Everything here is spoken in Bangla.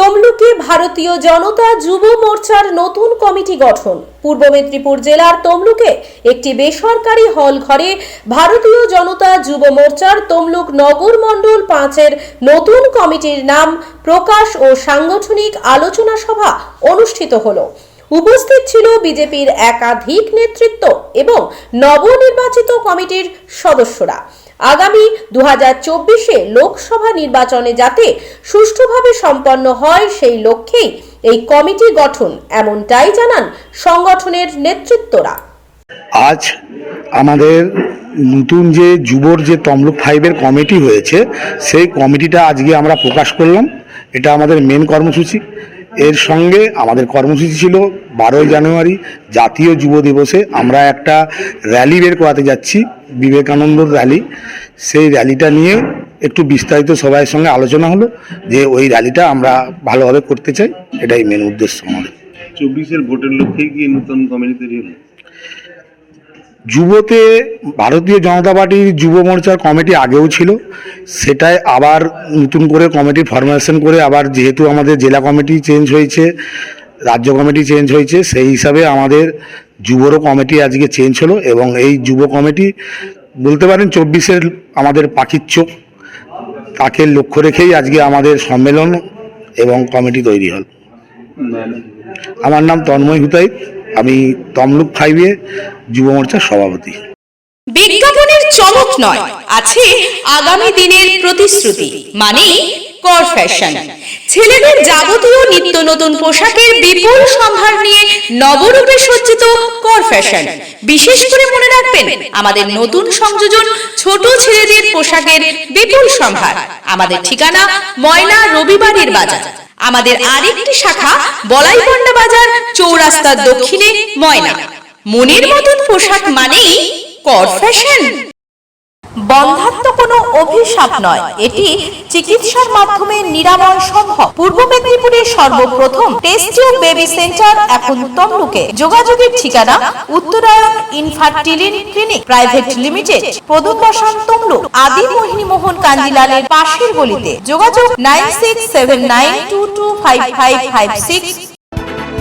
তমলুকে ভারতীয় জনতা যুব মোর্চার নতুন কমিটি গঠন। পূর্ব মেদিনীপুর জেলার তমলুকে একটি বেসরকারি হল ঘরে ভারতীয় জনতা যুব মোর্চার তমলুক নগর মণ্ডল পাঁচের নতুন কমিটির নাম প্রকাশ ও সাংগঠনিক আলোচনা সভা অনুষ্ঠিত হলো। উপস্থিত ছিল বিজেপির একাধিক নেতৃত্ব এবং নবনির্বাচিত কমিটির সদস্যরা। আগামী দু চব্বিশে লোকসভা নির্বাচনে যাতে সুষ্ঠুভাবে সম্পন্ন হয় সেই লক্ষ্যেই এই কমিটি গঠন, এমনটাই জানান সংগঠনের নেতৃত্বরা। আজ আমাদের নতুন যে যুবর যে তমলুক ফাইভের কমিটি হয়েছে, সেই কমিটিটা আজকে আমরা প্রকাশ করলাম। এটা আমাদের মেন কর্মসূচি। এর সঙ্গে আমাদের কর্মসূচি ছিল বারোই জানুয়ারি জাতীয় যুব দিবসে আমরা একটা র্যালি বের করাতে যাচ্ছি, বিবেকানন্দর র্যালি। সেই র্যালিটা নিয়ে একটু বিস্তারিত সবাইয়ের সঙ্গে আলোচনা হলো যে ওই র্যালিটা আমরা ভালোভাবে করতে চাই, এটাই মেন উদ্দেশ্য আমাদের। চব্বিশের ভোটের লক্ষ্যে কি নতুন কমিটি তৈরি হলো? যুবতে ভারতীয় জনতা পার্টির যুব মোর্চার কমিটি আগেও ছিল। সেটাই আবার নতুন করে কমিটি ফরমেশন করে আবার যেহেতু আমাদের জেলা কমিটি চেঞ্জ হয়েছে রাজ্য কমিটি চেঞ্জ হয়েছে সেই হিসাবে আমাদের যুবরও কমিটি আজকে চেঞ্জ হলো এবং এই যুব কমিটি বলতে পারেন চব্বিশের আমাদের পাখির চোখ তাকে লক্ষ্য রেখেই আজকে আমাদের সম্মেলন এবং কমিটি তৈরি হল। আমার নাম তন্ময় হুতাই। আমি তমলুক ফাইভে যুব মোর্চার সভাপতি। বিজ্ঞাপনের চমক নয়, আছে আগামী দিনের প্রতিশ্রুতি মানে কর ফ্যাশন ছেলেদের যাবতীয় নিত্য নতুন পোশাকের বিপুল সম্ভার নিয়ে নবরূপে সজ্জিত কর ফ্যাশন বিশেষ করে মনে রাখবেন, আমাদের নতুন সংযোজন ছোট ছেলেদের পোশাকের বিপুল সম্ভার। আমাদের ঠিকানা ময়না রবিবারের বাজার। আমাদের আরেকটি শাখা বলাইপন্ডা বাজার চৌরাস্তার দক্ষিণে ময়না। মনের মতন পোশাক মানেই কর ফ্যাশন বন্ধাত্ম কোনো অভিশাপ নয়। এটি চিকিৎসার মাধ্যমে নিরাময় সম্ভব। পূর্ব মেদিনীপুরের সর্বপ্রথম টেস্ট টিউব বেবি সেন্টার এখন তমলুকে। যোগাযোগের ঠিকানা Uttarayan infertility clinic, private limited প্রদূত Tamluk, Adi Mohini Mohan কান্দিলালের পাশের গলিতে। যোগাযোগ nine six seven nine two two five five five six